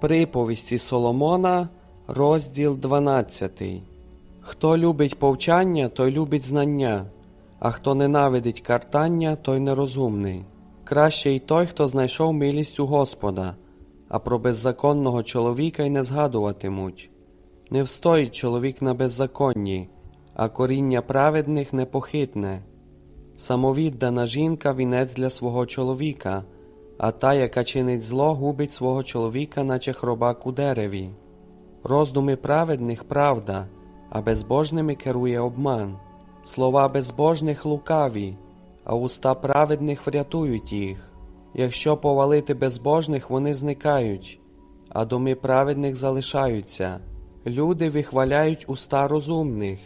Приповісті Соломона, розділ 12. Хто любить повчання, той любить знання, а хто ненавидить картання, той нерозумний. Краще й той, хто знайшов милість у Господа, а про беззаконного чоловіка й не згадуватимуть. Не встоїть чоловік на беззаконні, а коріння праведних непохитне. Самовіддана жінка вінець для свого чоловіка, а та, яка чинить зло, губить свого чоловіка, наче хробак у дереві. Роздуми праведних правда, а безбожними керує обман. Слова безбожних лукаві, а уста праведних врятують їх. Якщо повалити безбожних, вони зникають, а доми праведних залишаються. Люди вихваляють уста розумних,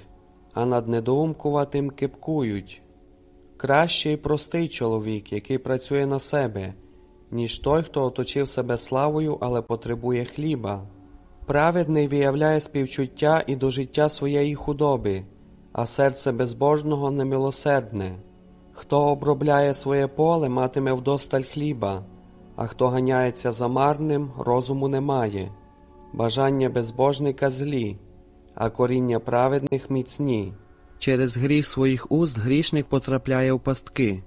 а над недоумкуватим кипкують. Краще й простий чоловік, який працює на себе, ніж той, хто оточив себе славою, але потребує хліба. Праведний виявляє співчуття і до життя своєї худоби, а серце безбожного немилосердне. Хто обробляє своє поле, матиме вдосталь хліба, а хто ганяється за марним, розуму немає. Бажання безбожника злі, а коріння праведних міцні. Через гріх своїх уст грішник потрапляє в пастки,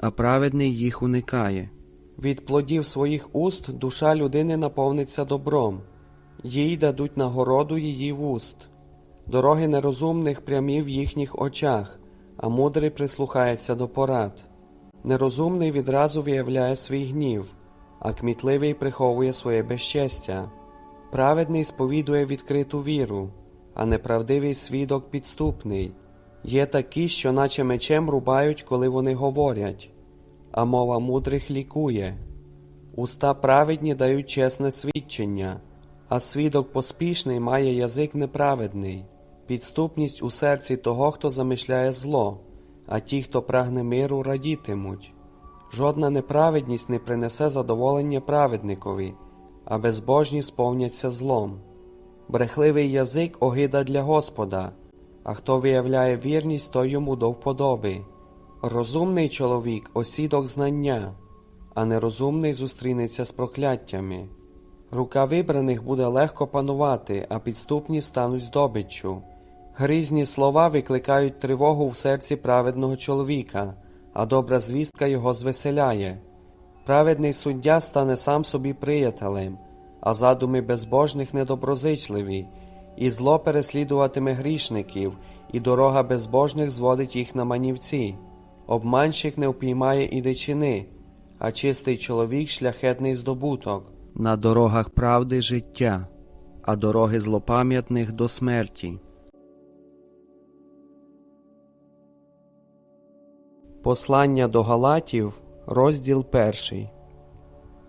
а праведний їх уникає. Від плодів своїх уст душа людини наповниться добром, їй дадуть нагороду її вуст. Дороги нерозумних прямі в їхніх очах, а мудрий прислухається до порад. Нерозумний відразу виявляє свій гнів, а кмітливий приховує своє безчестя. Праведний сповідує відкриту віру, а неправдивий свідок підступний. Є такі, що наче мечем рубають, коли вони говорять, а мова мудрих лікує. Уста праведні дають чесне свідчення, а свідок поспішний має язик неправедний, підступність у серці того, хто замишляє зло, а ті, хто прагне миру, радітимуть. Жодна неправедність не принесе задоволення праведникові, а безбожні сповняться злом. Брехливий язик огида для Господа, а хто виявляє вірність, той йому до вподоби. Розумний чоловік осідок знання, а нерозумний зустрінеться з прокляттями. Рука вибраних буде легко панувати, а підступні стануть здобиччю. Грізні слова викликають тривогу в серці праведного чоловіка, а добра звістка його звеселяє. Праведний суддя стане сам собі приятелем, а задуми безбожних недоброзичливі, і зло переслідуватиме грішників, і дорога безбожних зводить їх на манівці. Обманщик не впіймає і дичини, а чистий чоловік шляхетний здобуток. На дорогах правди життя, а дороги злопам'ятних до смерті. Послання до Галатів, розділ перший.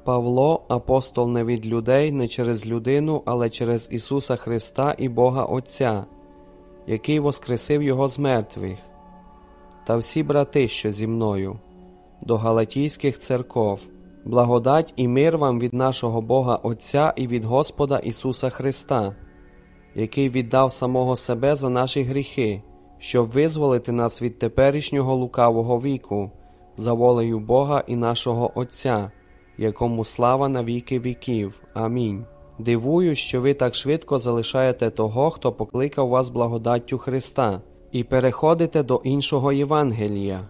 Павло, апостол не від людей, не через людину, але через Ісуса Христа і Бога Отця, який воскресив Його з мертвих, та всі брати, що зі мною, до Галатійських церков, благодать і мир вам від нашого Бога Отця і від Господа Ісуса Христа, який віддав самого себе за наші гріхи, щоб визволити нас від теперішнього лукавого віку, за волею Бога і нашого Отця якому слава на віки віків. Амінь. Дивую, що ви так швидко залишаєте того, хто покликав вас благодаттю Христа, і переходите до іншого Євангелія.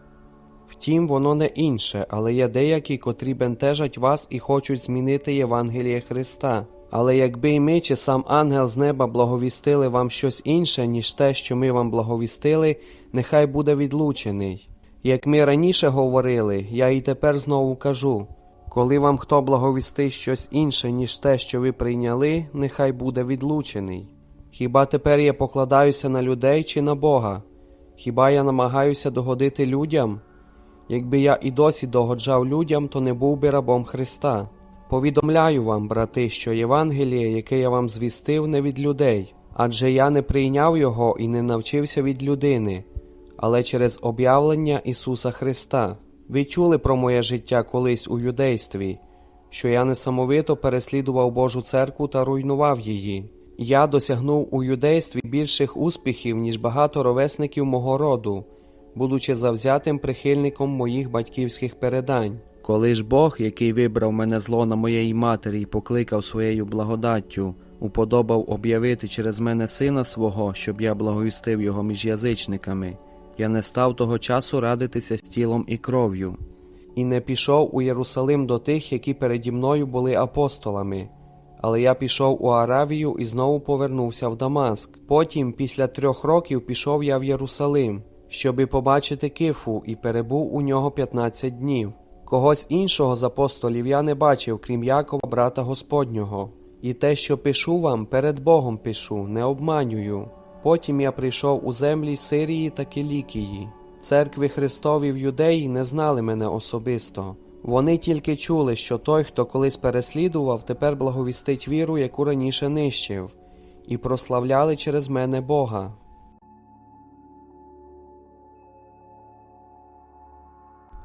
Втім, воно не інше, але є деякі, котрі бентежать вас і хочуть змінити Євангеліє Христа. Але якби й ми, чи сам ангел з неба благовістили вам щось інше, ніж те, що ми вам благовістили, нехай буде відлучений. Як ми раніше говорили, я і тепер знову кажу. Коли вам хто благовістить щось інше, ніж те, що ви прийняли, нехай буде відлучений. Хіба тепер я покладаюся на людей чи на Бога? Хіба я намагаюся догодити людям? Якби я і досі догоджав людям, то не був би рабом Христа. Повідомляю вам, брати, що Євангеліє, яке я вам звістив, не від людей, адже я не прийняв його і не навчився від людини, але через об'явлення Ісуса Христа. Ви чули про моє життя колись у юдействі, що я несамовито переслідував Божу церкву та руйнував її. Я досягнув у юдействі більших успіхів, ніж багато ровесників мого роду, будучи завзятим прихильником моїх батьківських передань. Коли ж Бог, який вибрав мене зло на моєї матері і покликав своєю благодаттю, уподобав об'явити через мене сина свого, щоб я благовістив його між язичниками, я не став того часу радитися з тілом і кров'ю. І не пішов у Єрусалим до тих, які переді мною були апостолами. Але я пішов у Аравію і знову повернувся в Дамаск. Потім, після трьох років, пішов я в Єрусалим, щоби побачити кифу, і перебув у нього 15 днів. Когось іншого з апостолів я не бачив, крім Якова, брата Господнього. І те, що пишу вам, перед Богом пишу, не обманюю. Потім я прийшов у землі Сирії та Кілікії. Церкви Христові в Юдеї не знали мене особисто. Вони тільки чули, що той, хто колись переслідував, тепер благовістить віру, яку раніше нищив, і прославляли через мене Бога.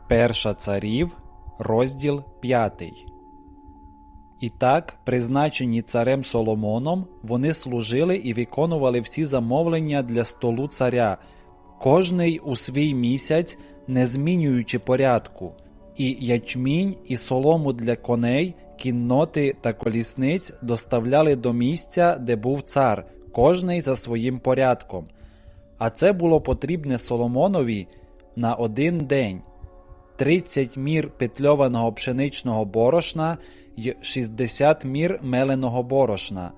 Перша царів, розділ 5. І так, призначені царем Соломоном, вони служили і виконували всі замовлення для столу царя, кожний у свій місяць, не змінюючи порядку, і ячмінь, і солому для коней, кінноти та колісниць доставляли до місця, де був цар, кожний за своїм порядком. А це було потрібне Соломонові на один день. 30 мір петльованого пшеничного борошна й 60 мір меленого борошна,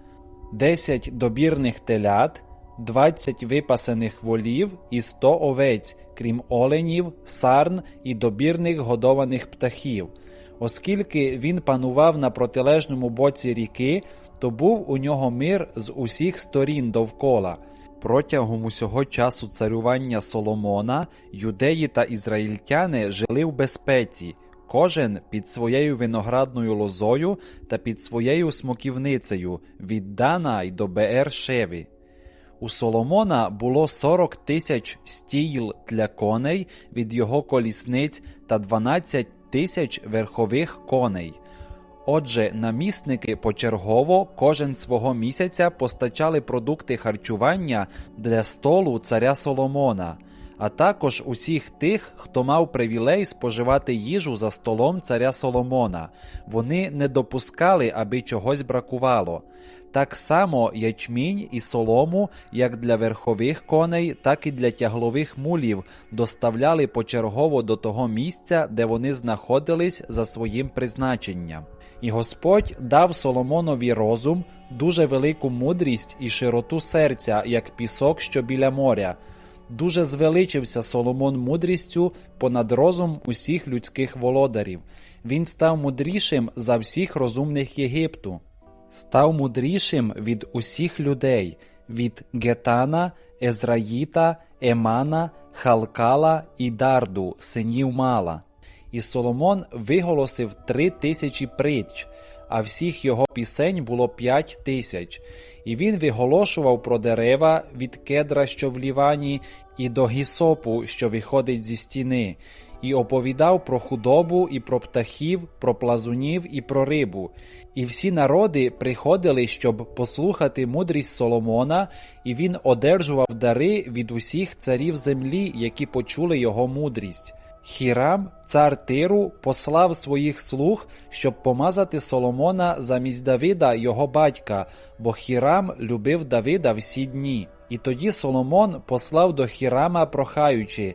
10 добірних телят, 20 випасених волів і 100 овець, крім оленів, сарн і добірних годованих птахів. Оскільки він панував на протилежному боці ріки, то був у нього мир з усіх сторін довкола. Протягом усього часу царювання Соломона юдеї та ізраїльтяни жили в безпеці, кожен під своєю виноградною лозою та під своєю смоківницею від Дана й до Беер Шеві. У Соломона було 40 тисяч стіл для коней від його колісниць та 12 тисяч верхових коней. Отже, намісники почергово кожен свого місяця постачали продукти харчування для столу царя Соломона, а також усіх тих, хто мав привілей споживати їжу за столом царя Соломона. Вони не допускали, аби чогось бракувало. Так само ячмінь і солому, як для верхових коней, так і для тяглових мулів, доставляли почергово до того місця, де вони знаходились за своїм призначенням. І Господь дав Соломонові розум, дуже велику мудрість і широту серця, як пісок, що біля моря. Дуже звеличився Соломон мудрістю понад розум усіх людських володарів. Він став мудрішим за всіх розумних Єгипту, став мудрішим від усіх людей, від Гетана, Езраїта, Емана, Халкала і Дарду, синів Мала. І Соломон виголосив три тисячі притч, а всіх його пісень було п'ять тисяч. І він виголошував про дерева від кедра, що в Лівані, і до гісопу, що виходить зі стіни, і оповідав про худобу, і про птахів, про плазунів і про рибу. І всі народи приходили, щоб послухати мудрість Соломона, і він одержував дари від усіх царів землі, які почули його мудрість. Хірам, цар Тиру, послав своїх слуг, щоб помазати Соломона замість Давида, його батька, бо Хірам любив Давида всі дні. І тоді Соломон послав до Хірама, прохаючи: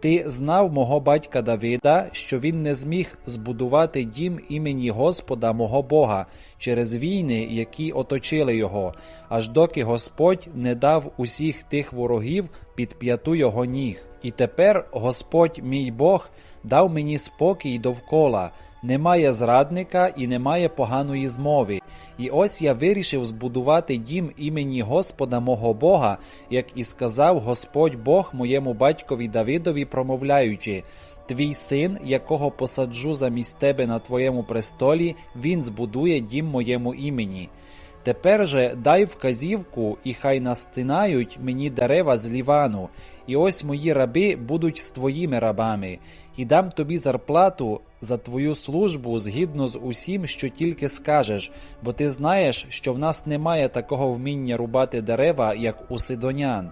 Ти знав мого батька Давида, що він не зміг збудувати дім імені Господа мого Бога через війни, які оточили його, аж доки Господь не дав усіх тих ворогів під п'яту його ніг. І тепер Господь мій Бог дав мені спокій довкола, немає зрадника і немає поганої змови. І ось я вирішив збудувати дім імені Господа мого Бога, як і сказав Господь Бог моєму батькові Давидові, промовляючи. Твій син, якого посаджу замість тебе на твоєму престолі, він збудує дім моєму імені. Тепер же дай вказівку, і хай настинають мені дерева з Лівану, і ось мої раби будуть з твоїми рабами, і дам тобі зарплату за твою службу згідно з усім, що тільки скажеш, бо ти знаєш, що в нас немає такого вміння рубати дерева, як у сидонян.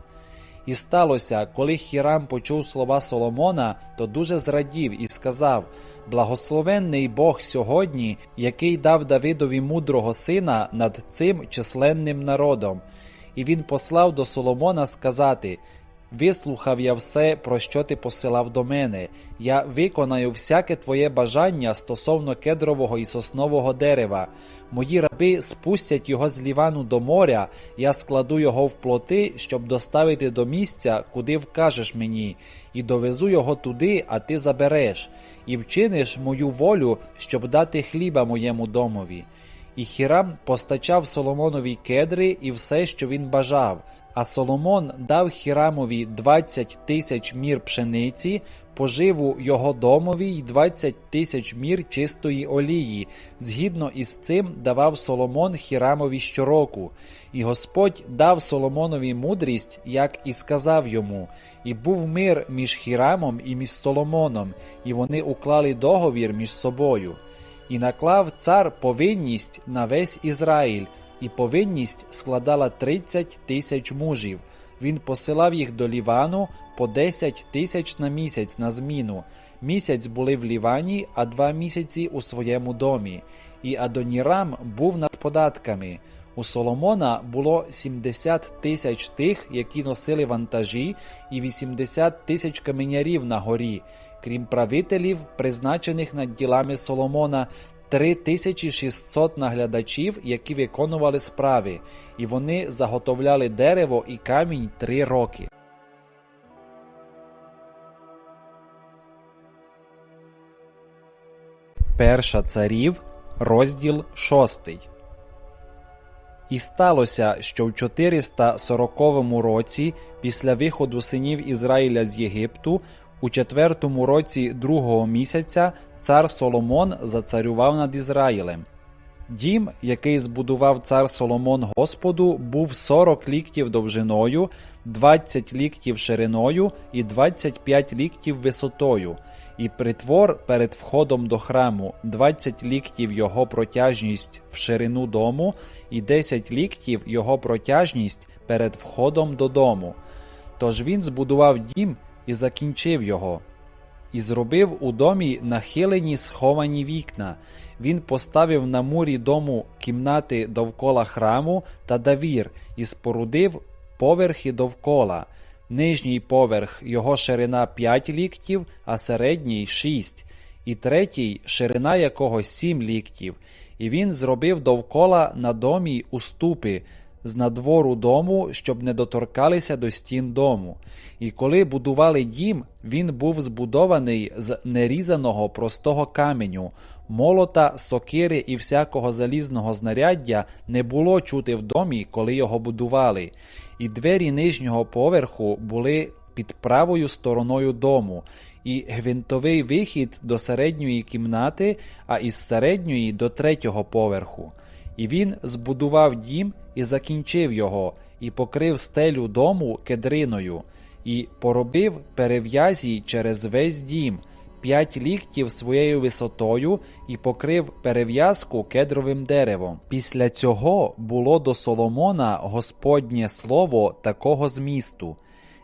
І сталося, коли Хірам почув слова Соломона, то дуже зрадів і сказав: Благословенний Бог сьогодні, який дав Давидові мудрого сина над цим численним народом. І він послав до Соломона сказати: Вислухав я все, про що ти посилав до мене. Я виконаю всяке твоє бажання стосовно кедрового і соснового дерева. Мої раби спустять його з Лівану до моря, я складу його в плоти, щоб доставити до місця, куди вкажеш мені, і довезу його туди, а ти забереш, і вчиниш мою волю, щоб дати хліба моєму домові. І Хірам постачав Соломонові кедри і все, що він бажав. А Соломон дав Хірамові 20 тисяч мір пшениці, поживу його домові й 20 тисяч мір чистої олії. Згідно із цим давав Соломон Хірамові щороку. І Господь дав Соломонові мудрість, як і сказав йому. І був мир між Хірамом і між Соломоном, і вони уклали договір між собою. І наклав цар повинність на весь Ізраїль, і повинність складала 30 тисяч мужів. Він посилав їх до Лівану по 10 тисяч на місяць на зміну. Місяць були в Лівані, а два місяці у своєму домі. І Адонірам був над податками. У Соломона було 70 тисяч тих, які носили вантажі, і 80 тисяч каменярів на горі, крім правителів, призначених над ділами Соломона, 3600 наглядачів, які виконували справи, і вони заготовляли дерево і камінь три роки. Перша царів, розділ шостий. І сталося, що в 440 році, після виходу синів Ізраїля з Єгипту, у четвертому році другого місяця цар Соломон зацарював над Ізраїлем. Дім, який збудував цар Соломон Господу, був 40 ліктів довжиною, 20 ліктів шириною і 25 ліктів висотою, і притвор перед входом до храму 20 ліктів його протяжність в ширину дому, і 10 ліктів його протяжність перед входом додому. Тож він збудував дім і закінчив його. І зробив у домі нахилені сховані вікна. Він поставив на мурі дому кімнати довкола храму та давір і спорудив поверхи довкола. Нижній поверх його ширина 5 ліктів, а середній 6, і третій ширина якого 7 ліктів. І він зробив довкола на домі уступи з надвору дому, щоб не доторкалися до стін дому. І коли будували дім, він був збудований з нерізаного простого каменю, молота, сокири і всякого залізного знаряддя не було чути в домі, коли його будували. І двері нижнього поверху були під правою стороною дому, і гвинтовий вихід до середньої кімнати, а із середньої до третього поверху. І він збудував дім і закінчив його, і покрив стелю дому кедриною, і поробив перев'язі через весь дім, п'ять ліктів своєю висотою, і покрив перев'язку кедровим деревом. Після цього було до Соломона Господнє слово такого змісту.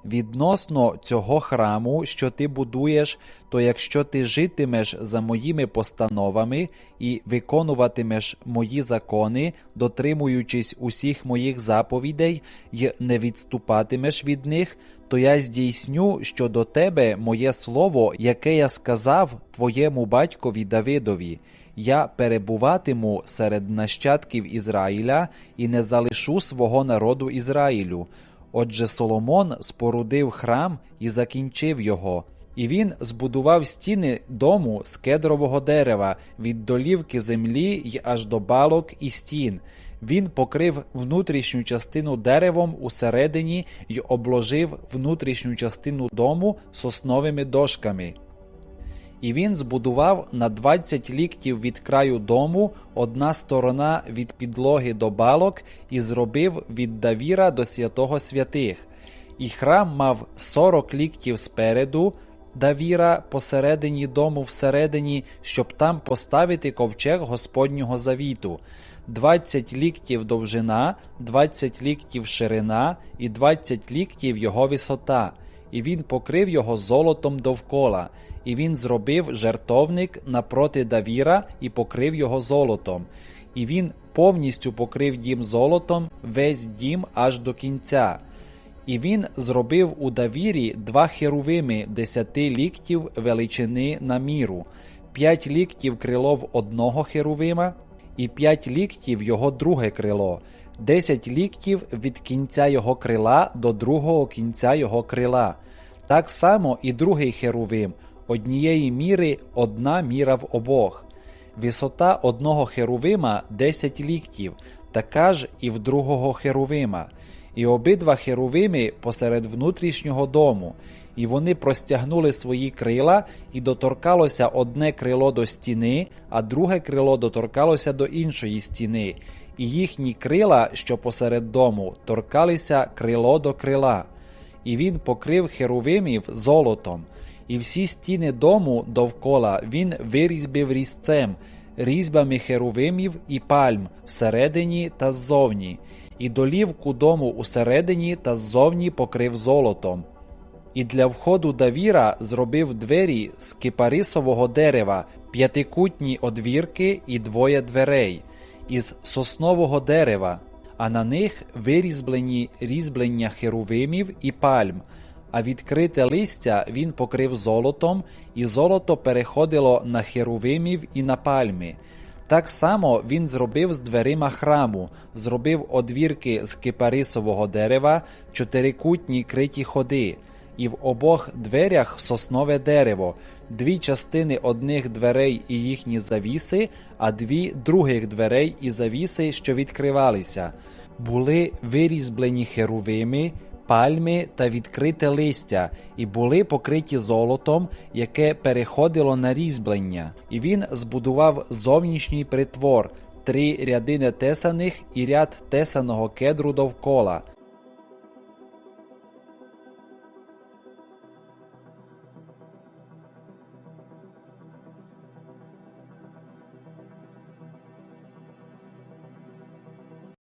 Відносно цього храму, що ти будуєш, то якщо ти житимеш за моїми постановами і виконуватимеш мої закони, дотримуючись усіх моїх заповідей, й не відступатимеш від них, то я здійсню щодо тебе моє слово, яке я сказав твоєму батькові Давидові. Я перебуватиму серед нащадків Ізраїля і не залишу свого народу Ізраїлю. Отже, Соломон спорудив храм і закінчив його. І він збудував стіни дому з кедрового дерева від долівки землі й аж до балок і стін. Він покрив внутрішню частину деревом усередині й обложив внутрішню частину дому сосновими дошками. І він збудував на 20 ліктів від краю дому одна сторона від підлоги до балок і зробив від давіра до святого святих. І храм мав 40 ліктів спереду, Давіра посередині дому всередині, щоб там поставити ковчег Господнього завіту. 20 ліктів довжина, 20 ліктів ширина і 20 ліктів його висота. І він покрив його золотом довкола. І він зробив жертовник напроти Давіра і покрив його золотом. І він повністю покрив дім золотом, весь дім аж до кінця. І він зробив у Давірі два херувими десяти ліктів величини на міру, п'ять ліктів крило в одного херувима, і п'ять ліктів його друге крило, десять ліктів від кінця його крила до другого кінця його крила. Так само і другий херувим, однієї міри одна міра в обох. Висота одного херувима 10 ліктів, така ж і в другого херувима. І обидва херувими посеред внутрішнього дому, і вони простягнули свої крила, і доторкалося одне крило до стіни, а друге крило доторкалося до іншої стіни, і їхні крила, що посеред дому, торкалися крило до крила. І він покрив херувимів золотом, і всі стіни дому довкола він вирізбив різцем, різьбами херувимів і пальм всередині та ззовні, і долівку дому усередині та ззовні покрив золотом. І для входу Давіра зробив двері з кипарисового дерева, п'ятикутні одвірки і двоє дверей, із соснового дерева, а на них вирізблені різьблення херувимів і пальм, а відкрите листя він покрив золотом, і золото переходило на херувимів і на пальми. Так само він зробив з дверима храму, зробив одвірки з кипарисового дерева, чотирикутні криті ходи, і в обох дверях соснове дерево, дві частини одних дверей і їхні завіси, а дві других дверей і завіси, що відкривалися. Були вирізблені херувими, пальми та відкрите листя, і були покриті золотом, яке переходило на різьблення. І він збудував зовнішній притвор, три ряди нетесаних і ряд тесаного кедру довкола.